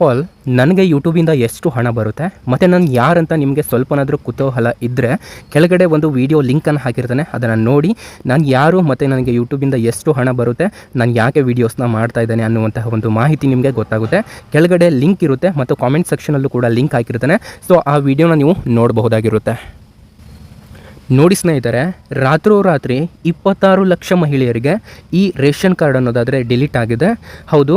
ಪಾಲ್ ನನಗೆ ಯೂಟ್ಯೂಬಿಂದ ಎಷ್ಟು ಹಣ ಬರುತ್ತೆ? ಮತ್ತು ನಾನು ಯಾರಂತ ನಿಮಗೆ ಸ್ವಲ್ಪನಾದರೂ ಕುತೂಹಲ ಇದ್ದರೆ ಕೆಳಗಡೆ ಒಂದು ವಿಡಿಯೋ ಲಿಂಕನ್ನು ಹಾಕಿರ್ತಾನೆ, ಅದನ್ನು ನೋಡಿ ನಾನು ಯಾರು ಮತ್ತು ನನಗೆ ಯೂಟ್ಯೂಬಿಂದ ಎಷ್ಟು ಹಣ ಬರುತ್ತೆ, ನಾನು ಯಾಕೆ ವೀಡಿಯೋಸ್ನ ಮಾಡ್ತಾ ಇದ್ದಾನೆ ಅನ್ನುವಂತಹ ಒಂದು ಮಾಹಿತಿ ನಿಮಗೆ ಗೊತ್ತಾಗುತ್ತೆ. ಕೆಳಗಡೆ ಲಿಂಕ್ ಇರುತ್ತೆ, ಮತ್ತು ಕಾಮೆಂಟ್ ಸೆಕ್ಷನಲ್ಲೂ ಕೂಡ ಲಿಂಕ್ ಹಾಕಿರ್ತಾನೆ. ಸೊ ಆ ವಿಡಿಯೋನ ನೀವು ನೋಡಬಹುದಾಗಿರುತ್ತೆ. ನೋಡಿ ಸ್ನೇಹಿತರೆ, ರಾತ್ರೋರಾತ್ರಿ ಇಪ್ಪತ್ತಾರು ಲಕ್ಷ ಮಹಿಳೆಯರಿಗೆ ಈ ರೇಷನ್ ಕಾರ್ಡ್ ಅನ್ನೋದಾದರೆ ಡಿಲೀಟ್ ಆಗಿದೆ. ಹೌದು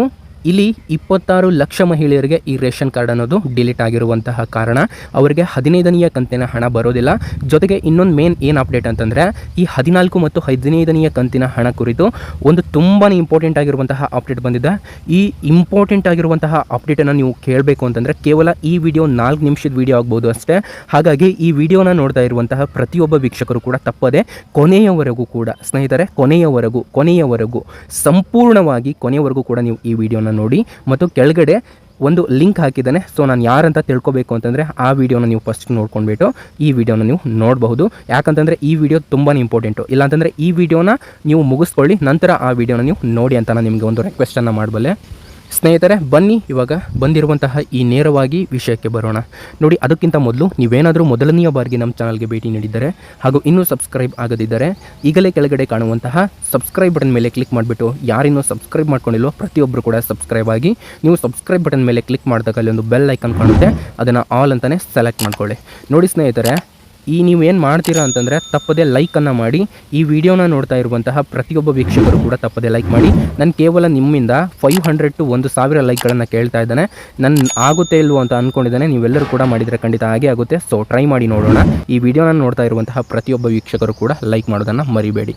ಇಲ್ಲಿ ಇಪ್ಪತ್ತಾರು ಲಕ್ಷ ಮಹಿಳೆಯರಿಗೆ ಈ ರೇಷನ್ ಕಾರ್ಡ್ ಅನ್ನೋದು ಡಿಲೀಟ್ ಆಗಿರುವಂತಹ ಕಾರಣ ಅವರಿಗೆ ಹದಿನೈದನೆಯ ಕಂತಿನ ಹಣ ಬರೋದಿಲ್ಲ. ಜೊತೆಗೆ ಇನ್ನೊಂದು ಮೇನ್ ಏನು ಅಪ್ಡೇಟ್ ಅಂತಂದರೆ, ಈ ಹದಿನಾಲ್ಕು ಮತ್ತು ಹದಿನೈದನೆಯ ಕಂತಿನ ಹಣ ಕುರಿತು ಒಂದು ತುಂಬಾ ಇಂಪಾರ್ಟೆಂಟ್ ಆಗಿರುವಂತಹ ಅಪ್ಡೇಟ್ ಬಂದಿದೆ. ಈ ಇಂಪಾರ್ಟೆಂಟ್ ಆಗಿರುವಂತಹ ಅಪ್ಡೇಟನ್ನು ನೀವು ಕೇಳಬೇಕು ಅಂತಂದರೆ, ಕೇವಲ ಈ ವಿಡಿಯೋ ನಾಲ್ಕು ನಿಮಿಷದ ವಿಡಿಯೋ ಆಗ್ಬೋದು ಅಷ್ಟೇ. ಹಾಗಾಗಿ ಈ ವಿಡಿಯೋನ ನೋಡ್ತಾ ಇರುವಂತಹ ಪ್ರತಿಯೊಬ್ಬ ವೀಕ್ಷಕರು ಕೂಡ ತಪ್ಪದೆ ಕೊನೆಯವರೆಗೂ ಕೂಡ, ಸ್ನೇಹಿತರೆ, ಕೊನೆಯವರೆಗೂ ಕೊನೆಯವರೆಗೂ, ಸಂಪೂರ್ಣವಾಗಿ ಕೊನೆಯವರೆಗೂ ಕೂಡ ನೀವು ಈ ವಿಡಿಯೋನ ನೋಡಿ ಮತ್ತು ಕೆಳಗಡೆ ಒಂದು ಲಿಂಕ್ ಹಾಕಿದ್ದಾನೆ. ಸೊ ನಾನು ಯಾರಂತ ತಿಳ್ಕೊಬೇಕು ಅಂತಂದರೆ ಆ ವಿಡಿಯೋನ ನೀವು ಫಸ್ಟ್ ನೋಡ್ಕೊಂಡ್ಬಿಟ್ಟು ಈ ವಿಡಿಯೋನ ನೀವು ನೋಡಬಹುದು. ಯಾಕಂತಂದರೆ ಈ ವಿಡಿಯೋ ತುಂಬಾ ಇಂಪಾರ್ಟೆಂಟು ಇಲ್ಲಾಂತಂದರೆ ಈ ವಿಡಿಯೋನ ನೀವು ಮುಗಿಸ್ಕೊಳ್ಳಿ, ನಂತರ ಆ ವಿಡಿಯೋನ ನೀವು ನೋಡಿ ಅಂತ ನಾನು ನಿಮಗೆ ಒಂದು ರಿಕ್ವೆಸ್ಟನ್ನು ಮಾಡಬಲ್ಲೆ. ಸ್ನೇಹಿತರೆ, ಬನ್ನಿ ಇವಾಗ ಬಂದಿರುವಂತಹ ಈ ನೇರವಾಗಿ ವಿಷಯಕ್ಕೆ ಬರೋಣ. ನೋಡಿ, ಅದಕ್ಕಿಂತ ಮೊದಲು ನೀವೇನಾದರೂ ಮೊದಲನೆಯ ಬಾರಿಗೆ ನಮ್ಮ ಚಾನಲ್ಗೆ ಭೇಟಿ ನೀಡಿದ್ದರೆ ಹಾಗೂ ಇನ್ನೂ ಸಬ್ಸ್ಕ್ರೈಬ್ ಆಗದಿದ್ದರೆ ಈಗಲೇ ಕೆಳಗಡೆ ಕಾಣುವಂತಹ ಸಬ್ಸ್ಕ್ರೈಬ್ ಬಟನ್ ಮೇಲೆ ಕ್ಲಿಕ್ ಮಾಡಿಬಿಟ್ಟು ಯಾರಿನ್ನೂ ಸಬ್ಸ್ಕ್ರೈಬ್ ಮಾಡ್ಕೊಂಡಿಲ್ಲೋ ಪ್ರತಿಯೊಬ್ಬರು ಕೂಡ ಸಬ್ಸ್ಕ್ರೈಬ್ ಆಗಿ ನೀವು ಸಬ್ಸ್ಕ್ರೈಬ್ ಬಟನ್ ಮೇಲೆ ಕ್ಲಿಕ್ ಮಾಡಿದಾಗ ಅಲ್ಲಿ ಒಂದು ಬೆಲ್ ಐಕನ್ ಕಾಣುತ್ತೆ. ಅದನ್ನು ಆಲ್ ಅಂತಲೇ ಸೆಲೆಕ್ಟ್ ಮಾಡ್ಕೊಳ್ಳಿ. ನೋಡಿ ಸ್ನೇಹಿತರೆ ಈ ನೀವು ಏನು ಮಾಡ್ತೀರಾ ಅಂತಂದರೆ ತಪ್ಪದೇ ಲೈಕನ್ನು ಮಾಡಿ, ಈ ವಿಡಿಯೋನ ನೋಡ್ತಾ ಇರುವಂತಹ ಪ್ರತಿಯೊಬ್ಬ ವೀಕ್ಷಕರು ಕೂಡ ತಪ್ಪದೇ ಲೈಕ್ ಮಾಡಿ. ನಾನು ಕೇವಲ ನಿಮ್ಮಿಂದ ಫೈವ್ ಹಂಡ್ರೆಡ್ ಟು ಒಂದು ಸಾವಿರ ಲೈಕ್ಗಳನ್ನು ಕೇಳ್ತಾ ಇದ್ದಾನೆ. ನನ್ನ ಆಗುತ್ತೆ ಇಲ್ವೋ ಅಂತ ಅಂದ್ಕೊಂಡಿದ್ದಾನೆ ನೀವೆಲ್ಲರೂ ಕೂಡ ಮಾಡಿದರೆ ಖಂಡಿತ ಹಾಗೆ ಆಗುತ್ತೆ. ಸೊ ಟ್ರೈ ಮಾಡಿ ನೋಡೋಣ. ಈ ವಿಡಿಯೋನ ನೋಡ್ತಾ ಇರುವಂತಹ ಪ್ರತಿಯೊಬ್ಬ ವೀಕ್ಷಕರು ಕೂಡ ಲೈಕ್ ಮಾಡೋದನ್ನು ಮರಿಬೇಡಿ.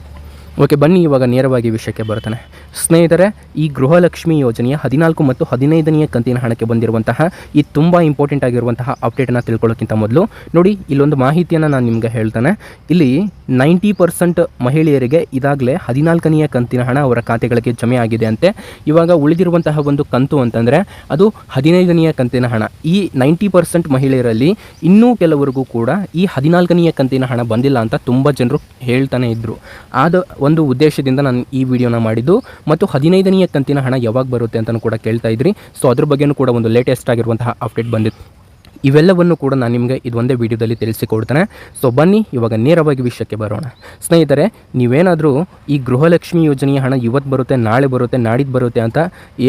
ಓಕೆ ಬನ್ನಿ, ಇವಾಗ ನೇರವಾಗಿ ವಿಷಯಕ್ಕೆ ಬರ್ತಾನೆ. ಸ್ನೇಹಿತರೆ ಈ ಗೃಹಲಕ್ಷ್ಮಿ ಯೋಜನೆಯ ಹದಿನಾಲ್ಕು ಮತ್ತು ಹದಿನೈದನೆಯ ಕಂತಿನ ಹಣಕ್ಕೆ ಬಂದಿರುವಂತಹ, ಈ ತುಂಬ ಇಂಪಾರ್ಟೆಂಟ್ ಆಗಿರುವಂತಹ ಅಪ್ಡೇಟನ್ನು ತಿಳ್ಕೊಳ್ಳೋಕ್ಕಿಂತ ಮೊದಲು ನೋಡಿ, ಇಲ್ಲೊಂದು ಮಾಹಿತಿಯನ್ನು ನಾನು ನಿಮಗೆ ಹೇಳ್ತಾನೆ. ಇಲ್ಲಿ ನೈಂಟಿ ಪರ್ಸೆಂಟ್ ಮಹಿಳೆಯರಿಗೆ ಇದಾಗಲೇ ಹದಿನಾಲ್ಕನೆಯ ಕಂತಿನ ಹಣ ಅವರ ಖಾತೆಗಳಿಗೆ ಜಮೆ ಆಗಿದೆ ಅಂತೆ. ಇವಾಗ ಉಳಿದಿರುವಂತಹ ಒಂದು ಕಂತು ಅಂತಂದರೆ, ಅದು ಹದಿನೈದನೆಯ ಕಂತಿನ ಹಣ. ಈ ನೈಂಟಿ ಪರ್ಸೆಂಟ್ ಮಹಿಳೆಯರಲ್ಲಿ ಇನ್ನೂ ಕೆಲವರಿಗೂ ಕೂಡ ಈ ಹದಿನಾಲ್ಕನೆಯ ಕಂತಿನ ಹಣ ಬಂದಿಲ್ಲ ಅಂತ ತುಂಬ ಜನರು ಹೇಳ್ತಾನೆ ಇದ್ದರು ಆದ ಒಂದು ಉದ್ದೇಶದಿಂದ ನಾನು ಈ ವಿಡಿಯೋನ ಮಾಡಿದ್ದು. ಮತ್ತು ಹದಿನೈದನೆಯ ಕಂತಿನ ಹಣ ಯಾವಾಗ ಬರುತ್ತೆ ಅಂತಲೂ ಕೂಡ ಕೇಳ್ತಾ ಇದ್ರಿ. ಸೊ ಅದ್ರ ಬಗ್ಗೆನೂ ಕೂಡ ಒಂದು ಲೇಟೆಸ್ಟ್ ಆಗಿರುವಂತಹ ಅಪ್ಡೇಟ್ ಬಂದಿತ್ತು. ಇವೆಲ್ಲವನ್ನು ಕೂಡ ನಾನು ನಿಮಗೆ ಇದು ಒಂದೇ ವಿಡಿಯೋದಲ್ಲಿ ತಿಳಿಸಿಕೊಡ್ತೇನೆ. ಸೊ ಬನ್ನಿ, ಇವಾಗ ನೇರವಾಗಿ ವಿಷಯಕ್ಕೆ ಬರೋಣ. ಸ್ನೇಹಿತರೆ, ನೀವೇನಾದರೂ ಈ ಗೃಹಲಕ್ಷ್ಮಿ ಯೋಜನೆಯ ಹಣ ಇವತ್ತು ಬರುತ್ತೆ, ನಾಳೆ ಬರುತ್ತೆ ನಾಡಿದ್ದು ಬರುತ್ತೆ ಅಂತ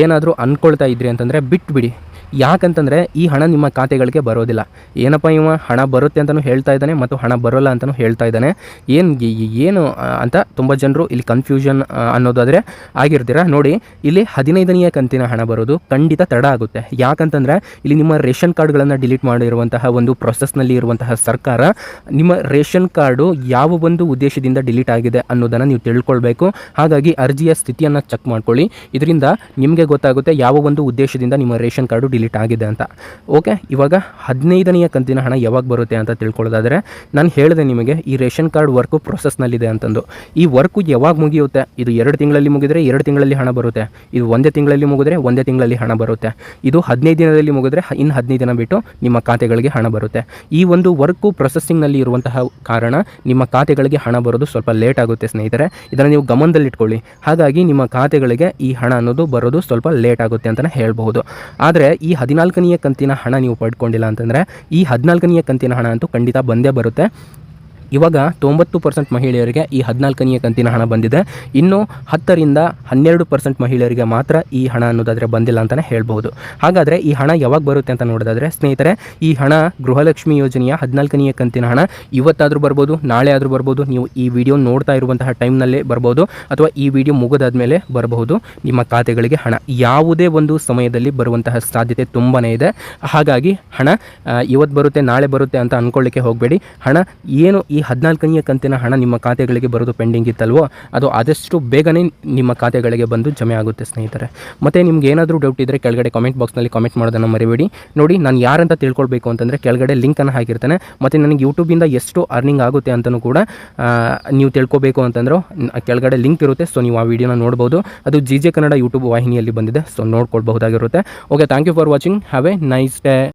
ಏನಾದರೂ ಅಂದ್ಕೊಳ್ತಾ ಇದ್ರಿ ಅಂತಂದರೆ ಬಿಟ್ಬಿಡಿ. ಯಾಕಂತಂದರೆ ಈ ಹಣ ನಿಮ್ಮ ಖಾತೆಗಳಿಗೆ ಬರೋದಿಲ್ಲ. ಏನಪ್ಪ ಇವ? ಹಣ ಬರುತ್ತೆ ಅಂತಲೂ ಹೇಳ್ತಾ ಇದ್ದಾನೆ ಮತ್ತು ಹಣ ಬರೋಲ್ಲ ಅಂತಲೂ ಹೇಳ್ತಾ ಇದ್ದಾನೆ. ಏನು ಏನು ಅಂತ ತುಂಬ ಜನರು ಇಲ್ಲಿ ಕನ್ಫ್ಯೂಷನ್ ಅನ್ನೋದಾದರೆ ಆಗಿರ್ತೀರ? ನೋಡಿ, ಇಲ್ಲಿ ಹದಿನೈದನೆಯ ಕಂತಿನ ಹಣ ಬರೋದು ಖಂಡಿತ ತಡ ಆಗುತ್ತೆ. ಯಾಕಂತಂದರೆ ಇಲ್ಲಿ ನಿಮ್ಮ ರೇಷನ್ ಕಾರ್ಡ್ಗಳನ್ನು ಡಿಲೀಟ್ ಮಾಡಿರುವಂತಹ ಒಂದು ಪ್ರೊಸೆಸ್ನಲ್ಲಿ ಇರುವಂತಹ ಸರ್ಕಾರ ನಿಮ್ಮ ರೇಷನ್ ಕಾರ್ಡು ಯಾವ ಒಂದು ಉದ್ದೇಶದಿಂದ ಡಿಲೀಟ್ ಆಗಿದೆ ಅನ್ನೋದನ್ನು ನೀವು ತಿಳ್ಕೊಳ್ಬೇಕು. ಹಾಗಾಗಿ ಅರ್ಜಿಯ ಸ್ಥಿತಿಯನ್ನು ಚೆಕ್ ಮಾಡ್ಕೊಳ್ಳಿ. ಇದರಿಂದ ನಿಮಗೆ ಗೊತ್ತಾಗುತ್ತೆ ಯಾವ ಒಂದು ಉದ್ದೇಶದಿಂದ ನಿಮ್ಮ ರೇಷನ್ ಕಾರ್ಡು ಡಿಲೀಟ್ ಆಗಿದೆ ಅಂತ. ಓಕೆ, ಇವಾಗ ಹದಿನೈದನೆಯ ಕಂತಿನ ಹಣ ಯಾವಾಗ ಬರುತ್ತೆ ಅಂತ ತಿಳ್ಕೊಳ್ಳೋದಾದರೆ, ನಾನು ಹೇಳಿದೆ ನಿಮಗೆ ಈ ರೇಷನ್ ಕಾರ್ಡ್ ವರ್ಕು ಪ್ರೊಸೆಸ್ನಲ್ಲಿದೆ ಅಂತಂದು. ಈ ವರ್ಕು ಯಾವಾಗ ಮುಗಿಯುತ್ತೆ? ಇದು ಎರಡು ತಿಂಗಳಲ್ಲಿ ಮುಗಿದರೆ ಎರಡು ತಿಂಗಳಲ್ಲಿ ಹಣ ಬರುತ್ತೆ. ಇದು ಒಂದೇ ತಿಂಗಳಲ್ಲಿ ಮುಗಿದ್ರೆ ಒಂದೇ ತಿಂಗಳಲ್ಲಿ ಹಣ ಬರುತ್ತೆ. ಇದು ಹದಿನೈದು ದಿನದಲ್ಲಿ ಮುಗಿದ್ರೆ ಇನ್ನು ಹದಿನೈದು ದಿನ ಬಿಟ್ಟು ನಿಮ್ಮ ಖಾತೆಗಳಿಗೆ ಹಣ ಬರುತ್ತೆ. ಈ ಒಂದು ವರ್ಕು ಪ್ರೊಸೆಸಿಂಗ್ನಲ್ಲಿ ಇರುವಂತಹ ಕಾರಣ ನಿಮ್ಮ ಖಾತೆಗಳಿಗೆ ಹಣ ಬರೋದು ಸ್ವಲ್ಪ ಲೇಟ್ ಆಗುತ್ತೆ ಸ್ನೇಹಿತರೆ. ಇದನ್ನು ನೀವು ಗಮನದಲ್ಲಿಟ್ಕೊಳ್ಳಿ. ಹಾಗಾಗಿ ನಿಮ್ಮ ಖಾತೆಗಳಿಗೆ ಈ ಹಣ ಅನ್ನೋದು ಬರೋದು ಸ್ವಲ್ಪ ಲೇಟ್ ಆಗುತ್ತೆ ಅಂತಲೇ ಹೇಳಬಹುದು. ಆದರೆ ಈ ಹದಿನಾಲ್ಕನೆಯ ಕಂತಿನ ಹಣ ನೀವು ಪಡ್ಕೊಂಡಿಲ್ಲ ಅಂತಂದರೆ ಈ ಹದಿನಾಲ್ಕನೆಯ ಕಂತಿನ ಹಣ ಅಂತೂ ಖಂಡಿತ ಬಂದೇ ಬರುತ್ತೆ. ಇವಾಗ ತೊಂಬತ್ತು ಪರ್ಸೆಂಟ್ ಮಹಿಳೆಯರಿಗೆ ಈ ಹದಿನಾಲ್ಕನೆಯ ಕಂತಿನ ಹಣ ಬಂದಿದೆ. ಇನ್ನು ಹತ್ತರಿಂದ ಹನ್ನೆರಡು ಪರ್ಸೆಂಟ್ ಮಹಿಳೆಯರಿಗೆ ಮಾತ್ರ ಈ ಹಣ ಅನ್ನೋದಾದರೆ ಬಂದಿಲ್ಲ ಅಂತಲೇ ಹೇಳ್ಬೋದು ಹಾಗಾದರೆ ಈ ಹಣ ಯಾವಾಗ ಬರುತ್ತೆ ಅಂತ ನೋಡೋದಾದರೆ, ಸ್ನೇಹಿತರೆ, ಈ ಹಣ ಗೃಹಲಕ್ಷ್ಮಿ ಯೋಜನೆಯ ಹದಿನಾಲ್ಕನೆಯ ಕಂತಿನ ಹಣ ಇವತ್ತಾದರೂ ಬರ್ಬೋದು, ನಾಳೆ ಆದರೂ ಬರ್ಬೋದು, ನೀವು ಈ ವಿಡಿಯೋ ನೋಡ್ತಾ ಇರುವಂತಹ ಟೈಮ್ನಲ್ಲೇ ಬರ್ಬೋದು, ಅಥವಾ ಈ ವಿಡಿಯೋ ಮುಗಿದಾದ್ಮೇಲೆ ಬರಬಹುದು. ನಿಮ್ಮ ಖಾತೆಗಳಿಗೆ ಹಣ ಯಾವುದೇ ಒಂದು ಸಮಯದಲ್ಲಿ ಬರುವಂತಹ ಸಾಧ್ಯತೆ ತುಂಬಾ ಇದೆ. ಹಾಗಾಗಿ ಹಣ ಇವತ್ತು ಬರುತ್ತೆ, ನಾಳೆ ಬರುತ್ತೆ ಅಂತ ಅಂದ್ಕೊಳ್ಳಿಕ್ಕೆ ಹೋಗಬೇಡಿ. ಹಣ ಏನು ಈ ಹದಿನಾಲ್ಕನೆಯ ಕಂತಿನ ಹಣ ನಿಮ್ಮ ಖಾತೆಗಳಿಗೆ ಬರೋದು ಪೆಂಡಿಂಗ್ ಇತ್ತಲ್ವೋ, ಅದು ಆದಷ್ಟು ಬೇಗನೆ ನಿಮ್ಮ ಖಾತೆಗಳಿಗೆ ಬಂದು ಜಮೆ ಆಗುತ್ತೆ ಸ್ನೇಹಿತರೆ. ಮತ್ತು ನಿಮ್ಗೆ ಏನಾದರೂ ಡೌಟ್ ಇದ್ದರೆ ಕೆಳಗಡೆ ಕಾಮೆಂಟ್ ಬಾಕ್ಸ್ನಲ್ಲಿ ಕಾಮೆಂಟ್ ಮಾಡೋದನ್ನು ಮರಿಬೇಡಿ. ನೋಡಿ, ನಾನು ಯಾರಂತ ತಿಳ್ಕೊಳ್ಬೇಕು ಅಂತಂದರೆ ಕೆಳಗಡೆ ಲಿಂಕನ್ನು ಹಾಕಿರ್ತಾನೆ. ಮತ್ತು ನನಗೆ ಯೂಟ್ಯೂಬಿಂದ ಎಷ್ಟು ಅರ್ನಿಂಗ್ ಆಗುತ್ತೆ ಅಂತಲೂ ಕೂಡ ನೀವು ತಿಳ್ಕೊಬೇಕು ಅಂತಂದ್ರೆ ಕೆಳಗಡೆ ಲಿಂಕ್ ಇರುತ್ತೆ ಸೊ ನೀವು ಆ ವಿಡಿಯೋನ ನೋಡ್ಬೋದು. ಅದು ಜಿ ಜೆ ಕನ್ನಡ ಯೂಟ್ಯೂಬ್ ವಾಹಿನಿಯಲ್ಲಿ ಬಂದಿದೆ so ನೋಡ್ಕೊಳ್ಬಹುದಾಗಿರುತ್ತೆ. Okay thank you for watching have a nice day